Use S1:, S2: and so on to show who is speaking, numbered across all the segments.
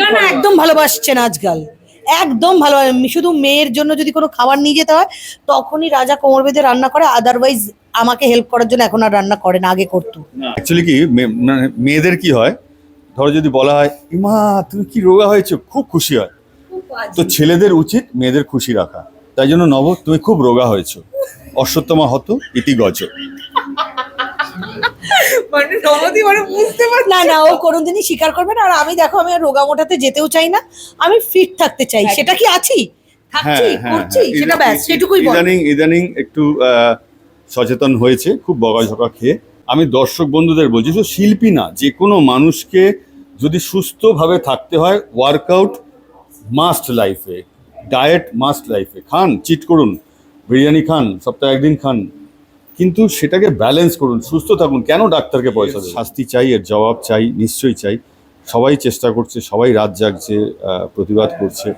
S1: না না একদম ভালোবাসছে না আজকাল। একদম ভালো শুধু মেয়ের জন্য যদি কোনো খাবার নিয়ে যেতে হয় তখনই রাজা কোমর বেঁধে রান্না করে আদারওয়াইজ আমাকে হেল্প করার জন্য এখন আর রান্না করে না আগে করতো।
S2: অ্যাকচুয়ালি কি মানে মেয়েদের কি হয় ধরো যদি বলা হয় ইমা তুমি কি রোগা হয়েছো? খুব খুশি হয়। তো ছেলেদের উচিত মেয়েদের খুশি রাখা। তাই জন্য নব তুমি খুব রোগা হয়েছো। অশ্বত্থমা হত ইতি গজ।
S3: মানে নবদী মানে বুঝতে পারছি
S1: না না ও কোনোদিনই স্বীকার করবে না। আর আমি দেখো আমি আর রোগা মোটাতে যেতেও চাই না। আমি ফিট থাকতে চাই। সেটা কি আছি? থাকছি করছি সেটা ব্যাস সেটুকুই
S2: হ্যাঁ, ইদানিং ইদানিং একটু আহ, সচেতন হয়েছে খুব বকাঝকা খেয়ে। আমি দর্শক বন্ধুদের বলছি শুধু শিল্পী না যে কোনো মানুষকে যদি সুস্থভাবে থাকতে হয় ওয়ার্কআউট মাস্ট লাইফে ডায়েট মাস্ট লাইফে খান চিট করুন। বিরিয়ানি খান সপ্তাহে একদিন খান। কিন্তু সেটাকে ব্যালেন্স করুন সুস্থ থাকুন। কেন ডাক্তারকে পয়সা শাস্তি চাই এর জবাব চাই নিশ্চয়ই চাই। সবাই চেষ্টা করছে সবাই রাত জাগছে প্রতিবাদ করছে।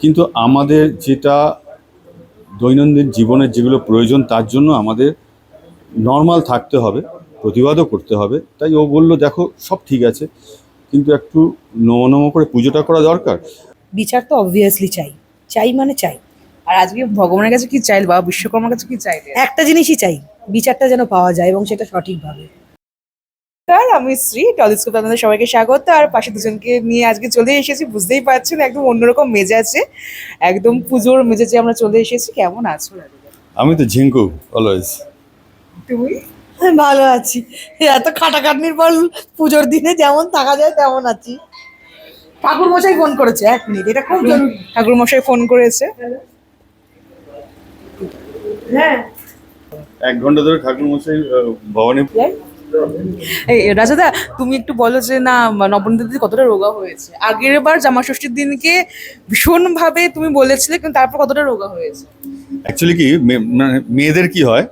S2: কিন্তু আমাদের যেটা দৈনন্দিন জীবনের যেগুলো প্রয়োজন তার জন্য আমাদের নর্মাল থাকতে হবে প্রতিবাদও করতে হবে। তাই ও বলল দেখো সব ঠিক আছে কিন্তু একটু নমো নমো করে পুজোটা করা দরকার?
S1: বিচার তো অবভিয়াসলি চাই। চাই মানে চাই।
S3: আর আজকে ভগবানের কাছে কি চাইল বা বিশ্বকর্মার কাছে কি চাইলে?
S1: একটা জিনিসই চাই বিচারটা যেন পাওয়া যায় এবং সেটা সঠিকভাবে।
S3: নমস্কার আমি শ্রী টলিস্কোপে আপনাদের সবাইকে স্বাগত। আর পাশে দুজনকে নিয়ে আজকে চলে এসেছি বুঝতেই পারছেন একদম অন্যরকম মেজাজে একদম পুজোর মেজাজে আমরা চলে এসেছি। কেমন আছো
S2: আমি তো ঝিঙ্কু অলওয়েজ
S3: তুমি?
S1: হ্যাঁ, ভালো আছি। এত খাটাখাটনির পর পুজোর দিনে যেমন থাকা যায় তেমন আছি। ঠাকুর মশাই ফোন করেছে এক মিনিট এটা খুব জরুরি।
S3: ঠাকুর মশাই ফোন করেছে।
S1: হ্যাঁ।
S2: এক ঘণ্টা ধরে ঠাকুর মশাই ভবানী
S3: এই রাজাদা তুমি একটু বলো যে না নবনীতা দিদি কতটা রোগা হয়েছে? আগের বার জামা ষষ্ঠীর দিনকে ভীষণ ভাবে তুমি বলেছিলে কিন্তু তারপর কতটা রোগা হয়েছে?
S2: অ্যাকচুয়ালি কি মানে মেয়েদের কি হয়?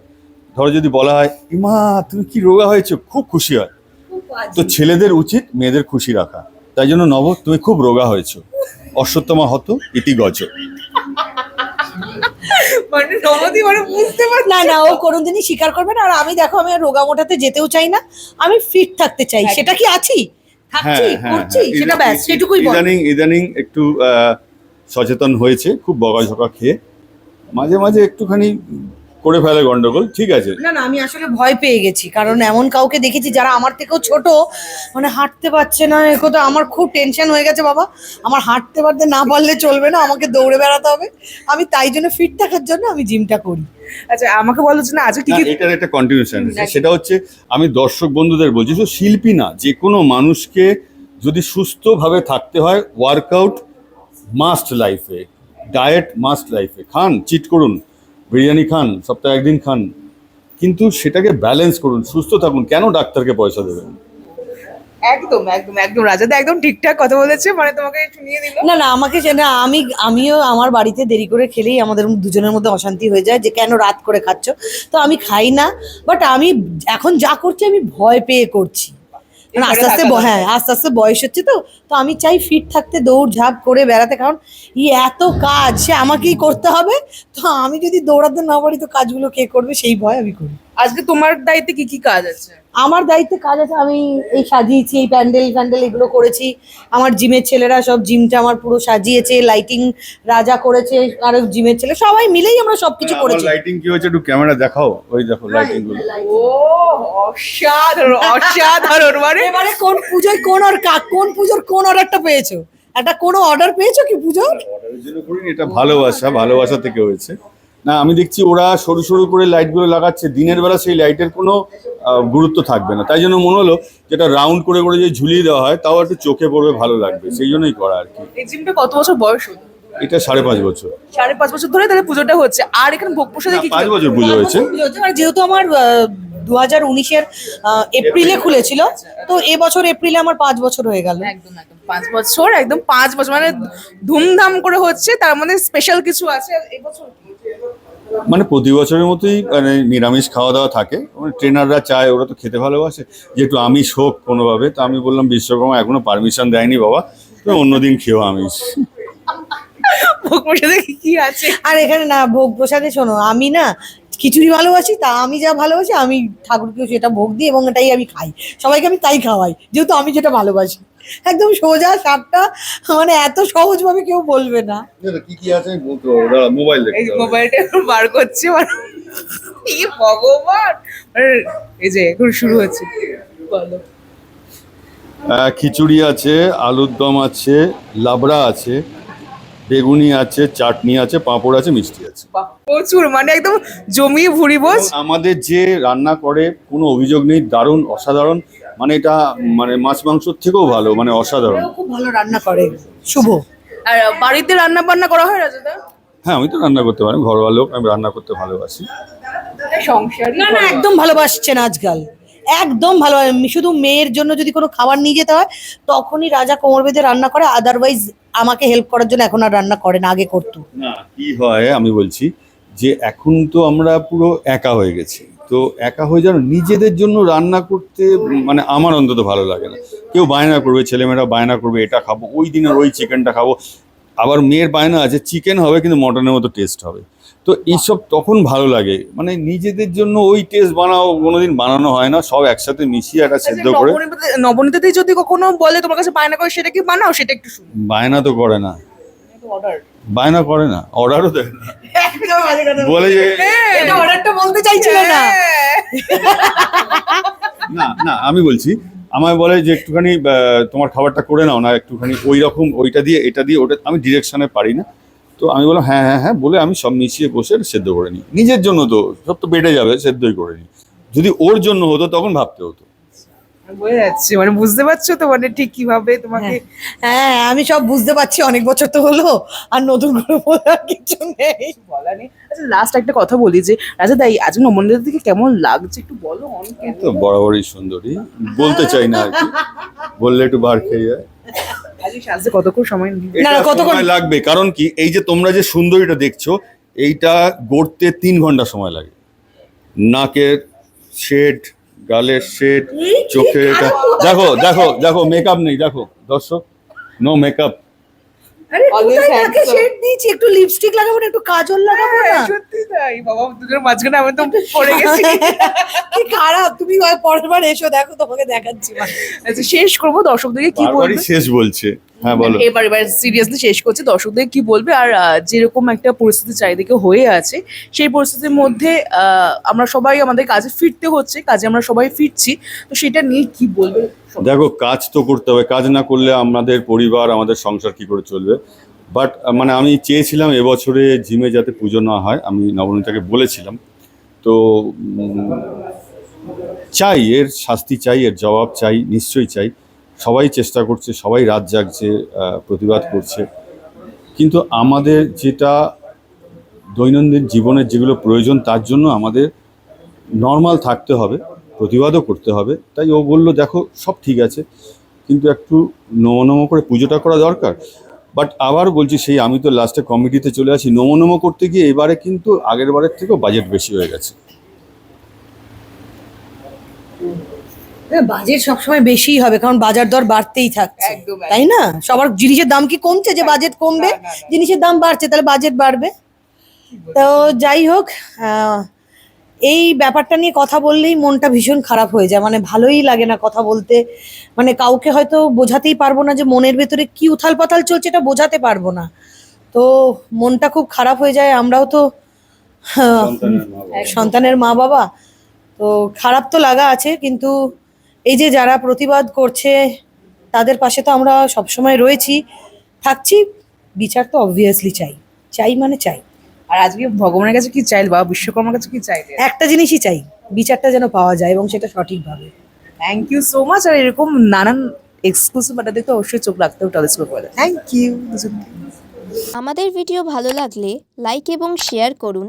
S2: ধরো যদি বলা হয় ইমা তুমি কি রোগা হয়েছো? খুব খুশি হয়। তো ছেলেদের উচিত মেয়েদের খুশি রাখা। তাই জন্য নব তুমি খুব রোগা হয়েছো। অশ্বত্থমা হত ইতি গজ।
S3: মানে নবদী মানে বুঝতে পারছি
S1: না না ও কোনোদিনই স্বীকার করবে না। আর আমি দেখো আমি আর রোগা মোটাতে যেতেও চাই না। আমি ফিট থাকতে চাই। সেটা কি আছি? থাকছি করছি সেটা ব্যাস সেটুকুই
S2: ইদানিং ইদানিং একটু সচেতন হয়েছে খুব বকাঝকা খেয়ে। মাঝে মাঝে একটুখানি করে ফেলে গন্ডগোল ঠিক আছে।
S1: না না আমি আসলে ভয় পেয়ে গেছি কারণ এমন কাউকে দেখেছি যারা আমার থেকেও ছোট মানে হাঁটতে পারছে না এ কথা আমার খুব টেনশন হয়ে গেছে বাবা। আমার হাঁটতে পারতে না পারলে চলবে না আমাকে দৌড়ে বেড়াতে হবে। আমি তাই জন্য ফিট থাকার জন্য আমি জিমটা করি।
S3: আচ্ছা আমাকে বলো যে না আজকে কি
S2: এটার একটা কন্টিনিউশন সেটা হচ্ছে আমি দর্শক বন্ধুদের বলছি শুধু শিল্পী না যে কোনো মানুষকে যদি সুস্থভাবে থাকতে হয় ওয়ার্কআউট মাস্ট লাইফে ডায়েট মাস্ট লাইফে খান চিট করুন। বিরিয়ানি খান সপ্তাহে একদিন খান। কিন্তু সেটাকে ব্যালেন্স করুন সুস্থ থাকুন। কেন ডাক্তারকে পয়সা দেবেন?
S3: একদম একদম একদম রাজাদা একদম ঠিকঠাক কথা বলেছে মানে তোমাকে শুনিয়ে দিল।
S1: না না আমাকে না আমি আমিও আমার বাড়িতে দেরি করে খেলেই আমাদের দুজনের মধ্যে অশান্তি হয়ে যায় যে কেন রাত করে খাচ্ছ? তো আমি খাই না বাট আমি এখন যা করছি আমি ভয় পেয়ে করছি। আস্তে আস্তে হ্যাঁ আস্তে আস্তে বয়স হচ্ছে তো তো আমি চাই ফিট থাকতে দৌড় ঝাঁপ করে বেড়াতে কারণ ই এত কাজ সে আমাকেই করতে হবে। তো আমি যদি দৌড়াতে না পারি তো কাজগুলো কে করবে? সেই ভয় আমি করি।
S3: আজকে তোমার দায়িত্বে কি কি কাজ আছে?
S1: আমার দায়িত্বে কাজ আছে আমি এই সাজিয়েছি এই প্যান্ডেল ফ্যান্ডেল এগুলো করেছি। আমার জিমের ছেলেরা সব জিমটা আমার পুরো সাজিয়েছে লাইটিং রাজা করেছে আর জিমের ছেলে সবাই মিলেই আমরা সবকিছু করেছি।
S2: লাইটিং কি হয়েছে একটু ক্যামেরা দেখাও? ওই দেখো লাইটিংগুলো।
S3: ও অসাধারণ অসাধারণ মানে?
S1: এবারে কোন পুজোয় কোন আর কা- কোন পুজোর কোন অর্ডারটা পেয়েছ? একটা কোনো অর্ডার পেয়েছ কি পুজোর?
S2: অর্ডারের জন্য করিনি এটা ভালোবাসা ভালোবাসা থেকে হয়েছে। না আমি দেখছি ওরা সরু সরু করে লাইটগুলো লাগাচ্ছে। দিনের বেলা সেই লাইটের কোনো গুরুত্ব থাকবে না। তাই জন্য মনে হলো যেটা রাউন্ড করে করে যে ঝুলিয়ে দেওয়া হয় তাও একটু চোখে পড়বে ভালো লাগবে। সেই জন্যই করা আর কি।
S3: এই জিমটা কত বছর বয়স
S2: এটা সাড়ে পাঁচ বছর।
S3: সাড়ে পাঁচ বছর ধরে তাহলে পুজোটা হচ্ছে। আর এখানে ভোগ প্রসাদে কি
S2: পাঁচ বছর পুজো হয়েছে।
S1: যেহেতু আমার দু হাজার উনিশের এপ্রিলে খুলেছিল তো এবছর এপ্রিলে আমার পাঁচ বছর হয়ে গেল।
S3: একদম একদম। পাঁচ বছর একদম পাঁচ বছর। মানে ধুমধাম করে হচ্ছে। তার মধ্যে স্পেশাল কিছু আছে? এবছর?
S2: মানে প্রতি বছরের মতোই মানে নিরামিষ খাওয়া দাওয়া থাকে। মানে ট্রেনাররা চায় ওরা তো খেতে ভালোবাসে। যে একটু আমিষ হোক কোনোভাবে তো আমি বললাম বিশ্বকর্মা এখনও পারমিশন দেয়নি বাবা তুমি অন্যদিন খেয়েও আমিষ।
S3: ভোগ প্রসাদে কি কি আছে?
S1: আর এখানে না ভোগ প্রসাদে শোনো আমি না খিচুড়ি ভালোবাসি তা আমি যা ভালোবাসি আমি ঠাকুরকেও সেটা ভোগ দিই এবং এটাই আমি খাই। সবাইকে আমি তাই খাওয়াই যেহেতু আমি যেটা ভালোবাসি। একদম সোজা সাপটা মানে এত সহজভাবে কেউ বলবে না।
S2: কি কি আছে মোবাইল
S3: এই মোবাইলটা এখন বার করছে মানে এই ভগবান! এই যে এখন শুরু হচ্ছে। বলো।
S2: খিচুড়ি আছে আলুর দম আছে লাবড়া আছে। বেগুনি আছে চাটনি আছে পাঁপড় আছে মিষ্টি আছে।
S3: প্রচুর মানে একদম জমিয়ে ভুড়ি বোঝ।
S2: আমাদের যে রান্না করে কোনো অভিযোগ নেই দারুণ অসাধারণ। মানে এটা মানে মাছ মাংসর থেকেও ভালো মানে অসাধারণ।
S1: খুব ভালো রান্না করে। শুভ।
S3: আর বাড়িতে রান্না বান্না করা হয় রাজাদা?
S2: হ্যাঁ আমি তো রান্না করতে পারি ঘরোয়া লোক আমি রান্না করতে ভালোবাসি।
S3: সংসার
S1: না না একদম ভালোবাসছেন আজকাল। একদম ভালো হয়। শুধু মেয়ের জন্য যদি কোনো খাবার নিয়ে যেতে হয়, তখনই রাজা কোমর বেঁধে রান্না করে আদারওয়াইজ আমাকে হেল্প করার জন্য এখন আর রান্না করে না, আগে করতো।
S2: না, কি হয় আমি বলছি যে এখন তো আমরা পুরো একা হয়ে গেছি। তো একা হয়ে যেন নিজেদের জন্য রান্না করতে মানে আমার অন্তত ভালো লাগে না। কেউ বায়না করবে, ছেলেমেয়েরা বায়না করবে, এটা খাব, ওই দিনের ওই চিকেনটা খাব। আবার মেয়ের বায়না আছে চিকেন হবে কিন্তু মটনের মতো টেস্ট হবে। তো এইসব তখন ভালো লাগে। মানে নিজেদের জন্য ওই টেস্ট বানাও কোনোদিন বানানো হয় না সব একসাথে মিশিয়ে একটা সেদ্ধ করে।
S3: নবনীতাতে যদি কখনো বলে তোমার কাছে বায়না করে সেটা কি বানাও? সেটা একটু শুনি।
S2: বায়না তো করে না। বায়না করে না অর্ডারও দেয় না। বলে যে
S1: এটা অর্ডারটা বলতে চাইছিল না।
S2: না না আমি বলছি আমায় বলে যে একটুখানি তোমার খাবারটা করে নাও না একটুখানি ওই রকম ওইটা দিয়ে এটা দিয়ে ওটা আমি ডিরেকশনে পারি না। তো আমি বললাম হ্যাঁ হ্যাঁ হ্যাঁ বলে আমি সব মিশিয়ে বসে সেদ্ধ করে নিই। নিজের জন্য তো সব তো বেড়ে যাবে সেদ্ধই করে নিই। যদি ওর জন্য হতো তখন ভাবতে হতো।
S3: বোঝা যাচ্ছে মানে বুঝতে পারছ তো মানে ঠিক কীভাবে তোমাকে
S1: হ্যাঁ আমি সব বুঝতে পারছি অনেক বছর তো হলো আর নতুন করে বলার কিছু নেই।
S3: বলা নেই। আচ্ছা লাস্ট একটা কথা বলি যে রাজা দাই আজ নবনীতার দিকে কেমন লাগছে একটু বলো
S2: তো বরাবরই সুন্দরী বলতে চাই না আর কি। বললে একটু বার খেয়ে যায়।
S3: আজকে কতক্ষণ সময়
S1: না, কতক্ষণ-
S2: লাগবে কারণ কি এই যে তোমরা যে সুন্দরীটা দেখছ এইটা গড়তে তিন ঘণ্টা সময় লাগে। নাকের শেড গালের শেড চোখের এটা দেখো দেখো দেখো মেকআপ নেই দেখো দর্শক নো মেকআপ
S1: আরে
S3: Always
S1: কোথায় নাকে
S3: handsome.
S1: শেড দিয়েছি? একটু লিপস্টিক লাগাবো না একটু কাজল লাগাবো না?
S3: হ্যাঁ, সত্যি তাই। বাবা দুজনের মাঝখানে আমি তো পড়ে গেছি।
S1: কি খারাপ তুমি হয় পরের বার এসো দেখো তোমাকে দেখাচ্ছি।
S3: আচ্ছা শেষ করব দর্শক দর্শকদেরকে কি বলব?
S2: শেষ বলছে। হ্যাঁ বলো।
S3: এবার এবার সিরিয়াসলি শেষ করছে। দর্শকদের কি বলবে? আর যেরকম একটা পরিস্থিতি চারিদিকে হয়ে আছে সেই পরিস্থিতির মধ্যে আমরা সবাই আমাদের কাজে ফিরতে হচ্ছে কাজে আমরা সবাই ফিরছি। তো সেটা নিয়ে কি বলবে?
S2: দেখো কাজ তো করতে হবে। কাজ না করলে আমাদের পরিবার আমাদের সংসার কি করে চলবে? বাট মানে আমি চেয়েছিলাম এবছরে জিমে যাতে পুজো না হয়। আমি নবনীতাকে বলেছিলাম। তো চাই এর শাস্তি চাই এর জবাব চাই নিশ্চয়ই চাই। সবাই চেষ্টা করছে, সবাই রাত জাগছে প্রতিবাদ করছে। কিন্তু আমাদের যেটা দৈনন্দিন জীবনের যেগুলো প্রয়োজন, তার জন্য আমাদের নর্মাল থাকতে হবে, প্রতিবাদও করতে হবে। তাই ও বলল, দেখো, সব ঠিক আছে, কিন্তু একটু নমো নমো করে পুজোটা করা দরকার। বাট আবার বলছি, সেই আমি তো লাস্টে কমিটিতে চলে আসি। নমো নমো করতে গিয়ে এবারে কিন্তু আগের বারের থেকেও বাজেট বেশি হয়ে গেছে।
S1: বাজেট সবসময় বেশিই হবে কারণ বাজার দর বাড়তেই থাকছে। তাই না? সবার জিনিসের দাম কি কমছে যে বাজেট কমবে। জিনিসের দাম বাড়ছে তাহলে বাজেট বাড়বে। তো যাই হোক এই ব্যাপারটা নিয়ে কথা বললেই মনটা ভীষণ খারাপ হয়ে যায় মানে ভালোই লাগে না কথা বলতে। মানে কাউকে হয়তো বোঝাতেই পারব না যে মনের ভেতরে কি উথাল পাথাল চলছে এটা বোঝাতে পারব না। তো মনটা খুব খারাপ হয়ে যায় আমরাও তো আহ, সন্তানের মা বাবা। তো খারাপ তো লাগা আছে কিন্তু এই যে যারা প্রতিবাদ করছে তাদের পাশে তো আমরা সবসময় রয়েছি। থাকছি বিচার তো অবভিয়াসলি চাই। চাই মানে চাই।
S3: আর আজকে ভগবানের কাছে কি চাইল বা বিশ্বকর্মার কাছে কি চাইলে?
S1: একটা জিনিসই চাই বিচারটা যেন পাওয়া যায় এবং সেটা সঠিকভাবে।
S3: থ্যাংক ইউ সো মাচ আর এরকম নানান এক্সক্লুসিভ আড্ডা দেখতে অবশ্যই চোখ রাখতেও টেলিস্কোপ করে থ্যাংক ইউ
S4: আমাদের ভিডিও ভালো লাগলে লাইক এবং শেয়ার করুন।